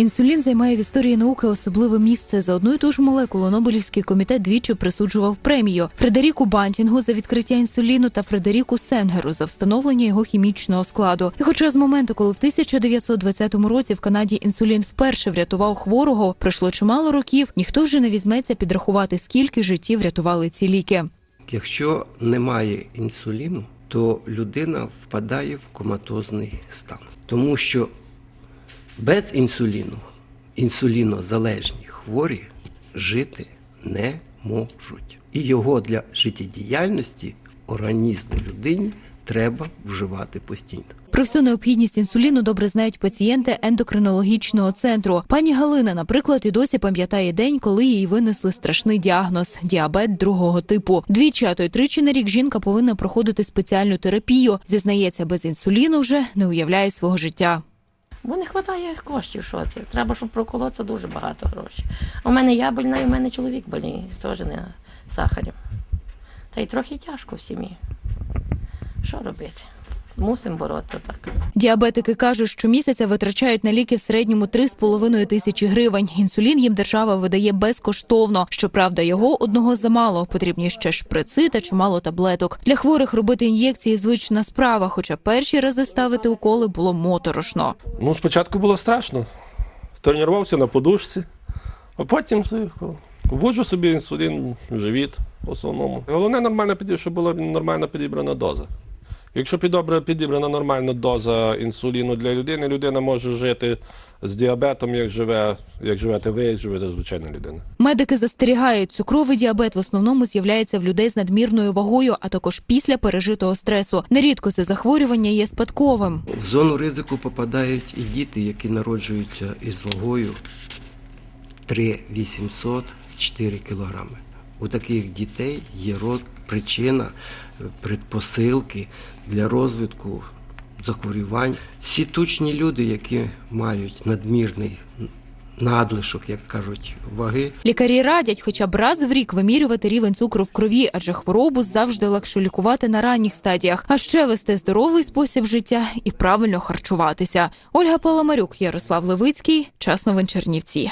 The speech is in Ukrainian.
Інсулін займає в історії науки особливе місце. За одну і ту ж молекулу Нобелівський комітет двічі присуджував премію Фредеріку Бантінгу за відкриття інсуліну та Фредеріку Сенгеру за встановлення його хімічного складу. І хоча з моменту, коли в 1920 році в Канаді інсулін вперше врятував хворого, пройшло чимало років, ніхто вже не візьметься підрахувати, скільки життів рятували ці ліки. Якщо немає інсуліну, то людина впадає в коматозний стан. Тому що без інсуліну інсулінозалежні хворі жити не можуть. І його для життєдіяльності організму людині треба вживати постійно. Про всю необхідність інсуліну добре знають пацієнти ендокринологічного центру. Пані Галина, наприклад, і досі пам'ятає день, коли їй винесли страшний діагноз діабет другого типу. Двічі, а то й тричі на рік жінка повинна проходити спеціальну терапію. Зізнається, без інсуліну вже не уявляє свого життя. Бо не вистачає коштів, що це. Треба, щоб проколоться дуже багато грошей. У мене я больна, і у мене чоловік больний, теж не сахарем. Та й трохи тяжко в сім'ї. Що робити? Мусимо боротися так. Діабетики кажуть, що місяця витрачають на ліки в середньому 3,5 тисячі гривень. Інсулін їм держава видає безкоштовно. Щоправда, його одного замало. Потрібні ще шприци та чимало таблеток. Для хворих робити ін'єкції звична справа, хоча перші рази ставити уколи було моторошно. Ну, спочатку було страшно. Тренувався на подушці, а потім все, вводжу собі інсулін в живіт в основному. Головне, нормально, щоб була нормально підібрана доза. Якщо підобра- підібрана нормальна доза інсуліну для людини, людина може жити з діабетом, як живе, як живете ви, як живете звичайна людина. Медики застерігають, цукровий діабет в основному з'являється в людей з надмірною вагою, а також після пережитого стресу. Нерідко це захворювання є спадковим. В зону ризику попадають і діти, які народжуються із вагою 3 4 кілограми. У таких дітей є роз... причина, е, предпосилки для розвитку захворювань. Всі тучні люди, які мають надмірний надлишок, як кажуть, ваги, Лікарі радять хоча б раз в рік вимірювати рівень цукру в крові, адже хворобу завжди легше лікувати на ранніх стадіях, а ще вести здоровий спосіб життя і правильно харчуватися. Ольга Паламарюк, Ярослав Левицький, час новин Чернівці.